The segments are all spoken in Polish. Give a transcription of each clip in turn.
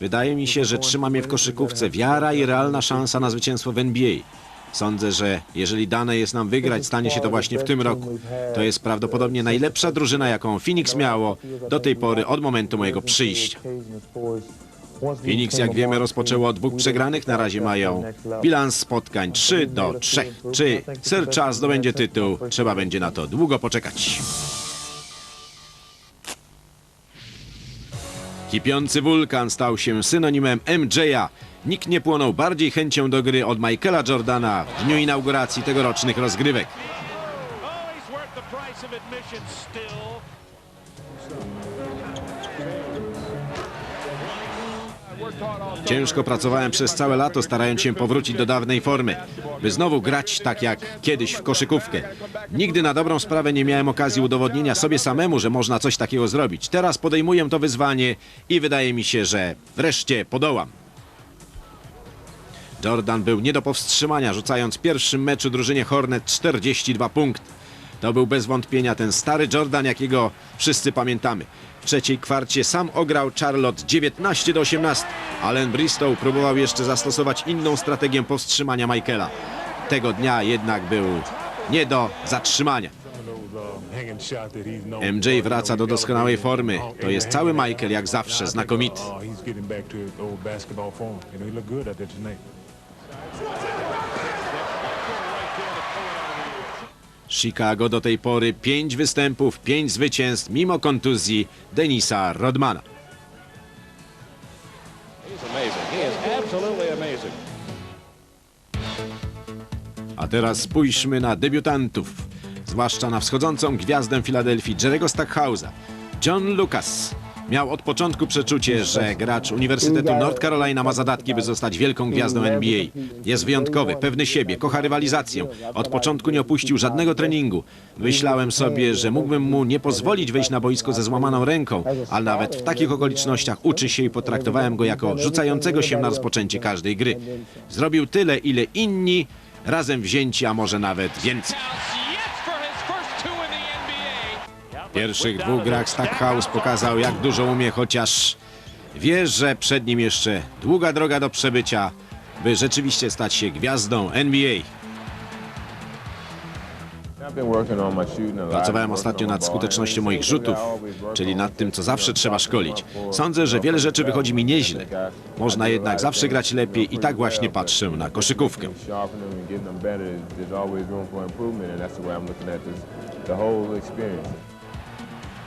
Wydaje mi się, że trzyma mnie w koszykówce wiara i realna szansa na zwycięstwo w NBA. Sądzę, że jeżeli dane jest nam wygrać, stanie się to właśnie w tym roku. To jest prawdopodobnie najlepsza drużyna, jaką Phoenix miało do tej pory od momentu mojego przyjścia. Phoenix, jak wiemy, rozpoczęło od dwóch przegranych. Na razie mają bilans spotkań 3 do 3. Czy Sir Charles zdobędzie tytuł? Trzeba będzie na to długo poczekać. Kipiący wulkan stał się synonimem MJ'a. Nikt nie płonął bardziej chęcią do gry od Michaela Jordana w dniu inauguracji tegorocznych rozgrywek. Ciężko pracowałem przez całe lato, starając się powrócić do dawnej formy, by znowu grać tak jak kiedyś w koszykówkę. Nigdy na dobrą sprawę nie miałem okazji udowodnienia sobie samemu, że można coś takiego zrobić. Teraz podejmuję to wyzwanie i wydaje mi się, że wreszcie podołam. Jordan był nie do powstrzymania, rzucając w pierwszym meczu drużynie Hornet 42 punkty. To był bez wątpienia ten stary Jordan, jakiego wszyscy pamiętamy. W trzeciej kwarcie sam ograł Charlotte 19 do 18. Allen Bristow próbował jeszcze zastosować inną strategię powstrzymania Michaela. Tego dnia jednak był nie do zatrzymania. MJ wraca do doskonałej formy. To jest cały Michael jak zawsze znakomity. Oh. Chicago do tej pory 5 występów, 5 zwycięstw mimo kontuzji Denisa Rodmana. A teraz spójrzmy na debiutantów, zwłaszcza na wschodzącą gwiazdę Filadelfii Jerego Stackhausa. John Lucas miał od początku przeczucie, że gracz Uniwersytetu North Carolina ma zadatki, by zostać wielką gwiazdą NBA. Jest wyjątkowy, pewny siebie, kocha rywalizację. Od początku nie opuścił żadnego treningu. Myślałem sobie, że mógłbym mu nie pozwolić wejść na boisko ze złamaną ręką, ale nawet w takich okolicznościach uczy się i potraktowałem go jako rzucającego się na rozpoczęcie każdej gry. Zrobił tyle, ile inni razem wzięci, a może nawet więcej. W pierwszych dwóch grach Stackhouse pokazał, jak dużo umie, chociaż wie, że przed nim jeszcze długa droga do przebycia, by rzeczywiście stać się gwiazdą NBA. Pracowałem ostatnio nad skutecznością moich rzutów, czyli nad tym, co zawsze trzeba szkolić. Sądzę, że wiele rzeczy wychodzi mi nieźle. Można jednak zawsze grać lepiej i tak właśnie patrzę na koszykówkę.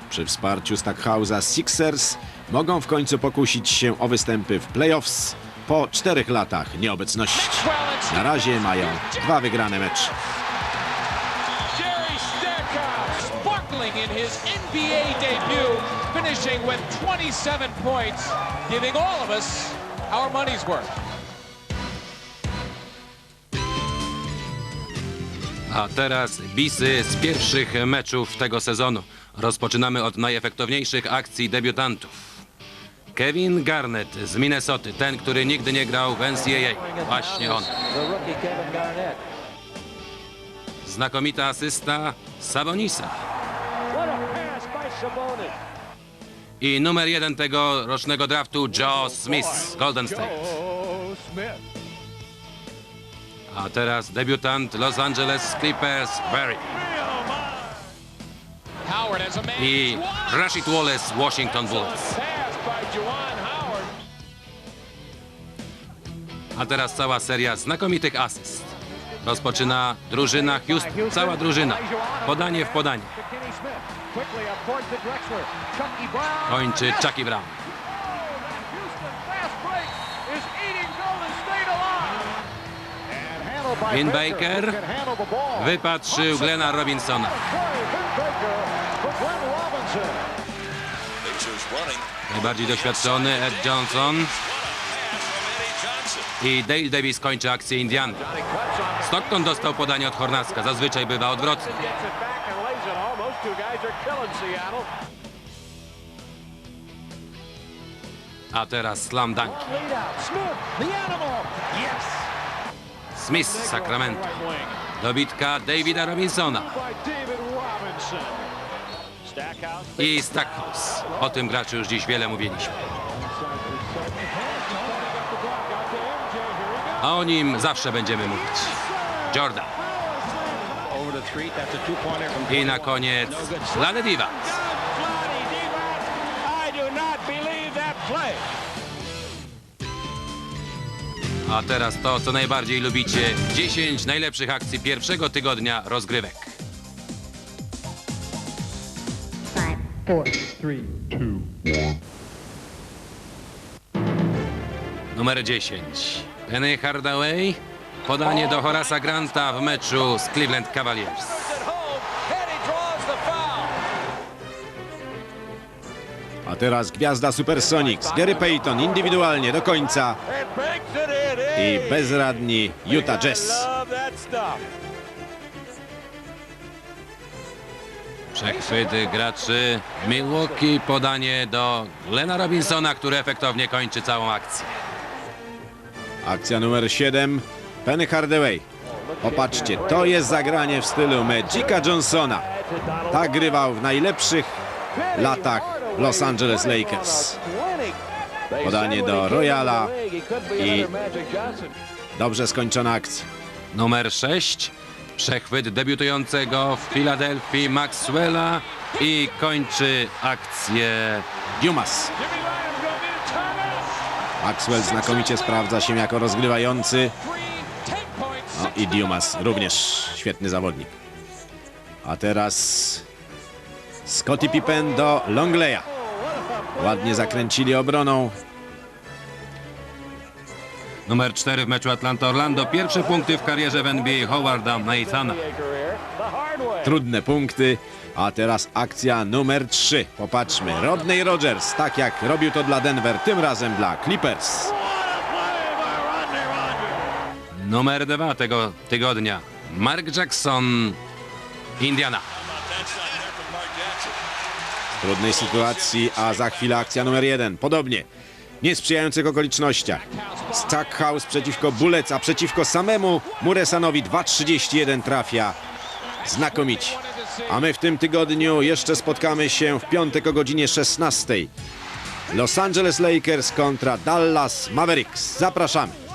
Przy wsparciu Stackhausa Sixers mogą w końcu pokusić się o występy w playoffs po czterech latach nieobecności. Na razie mają dwa wygrane mecze. In his NBA debut, finishing with 27 points, giving all of us our money's worth. A teraz bisy z pierwszych meczów tego sezonu. Rozpoczynamy od najefektowniejszych akcji debiutantów. Kevin Garnett z Minnesoty, ten, który nigdy nie grał w NCAA. Właśnie on. Znakomita asysta Sabonisa. I numer jeden tego rocznego draftu Joe Smith z Golden State. A teraz debiutant Los Angeles Clippers Barry. I Rashid Wallace Washington Bullets. A teraz cała seria znakomitych asyst. Rozpoczyna drużyna Houston, cała drużyna. Podanie w podanie. Kończy Chucky Brown. Houston fast break is eating Golden State alive. And handled by Vin Baker who can handle the ball. wypatrzył Glena Robinsona. Najbardziej doświadczony Ed Johnson i Dale Davis kończy akcję Indiany. Stockton dostał podanie od Hornacka, zazwyczaj bywa odwrotnie. Two guys are killing Seattle. A teraz slam dunk. Smith, z Sacramento. Dobitka Davida Robinsona i Stackhouse. O tym graczu już dziś wiele mówiliśmy. A o nim zawsze będziemy mówić. Jordan. I na koniec Lane Diva. I do not believe that play. A teraz to, co najbardziej lubicie. 10 najlepszych akcji pierwszego tygodnia rozgrywek. Five, four, Numer 10. Penny Hardaway. Podanie do Horasa Granta w meczu z Cleveland Cavaliers. A teraz gwiazda Supersonics, Gary Payton indywidualnie do końca i bezradni Utah Jazz. Przechwyty graczy Milwaukee. Podanie do Glena Robinsona, który efektownie kończy całą akcję. Akcja numer 7. Penny Hardaway. Popatrzcie, to jest zagranie w stylu Magica Johnsona. Tak grywał w najlepszych latach Los Angeles Lakers. Podanie do Royala i dobrze skończona akcja. Numer 6. Przechwyt debiutującego w Filadelfii Maxwella i kończy akcję Dumas. Maxwell znakomicie sprawdza się jako rozgrywający. I Dumas również świetny zawodnik. A teraz Scottie Pippen do Longleya. Ładnie zakręcili obroną. Numer 4 w meczu Atlanta-Orlando. Pierwsze punkty w karierze w NBA Howarda Nathana. Trudne punkty. A teraz akcja numer 3. Popatrzmy. Rodney Rogers, tak jak robił to dla Denver, tym razem dla Clippers. Numer 2 tego tygodnia. Mark Jackson, Indiana. W trudnej sytuacji, a za chwilę akcja numer 1. Podobnie. W niesprzyjających okolicznościach. Stackhouse przeciwko Bullets, a przeciwko samemu Muresanowi 2.31 trafia. Znakomici. A my w tym tygodniu jeszcze spotkamy się w piątek o godzinie 16. Los Angeles Lakers kontra Dallas Mavericks. Zapraszamy.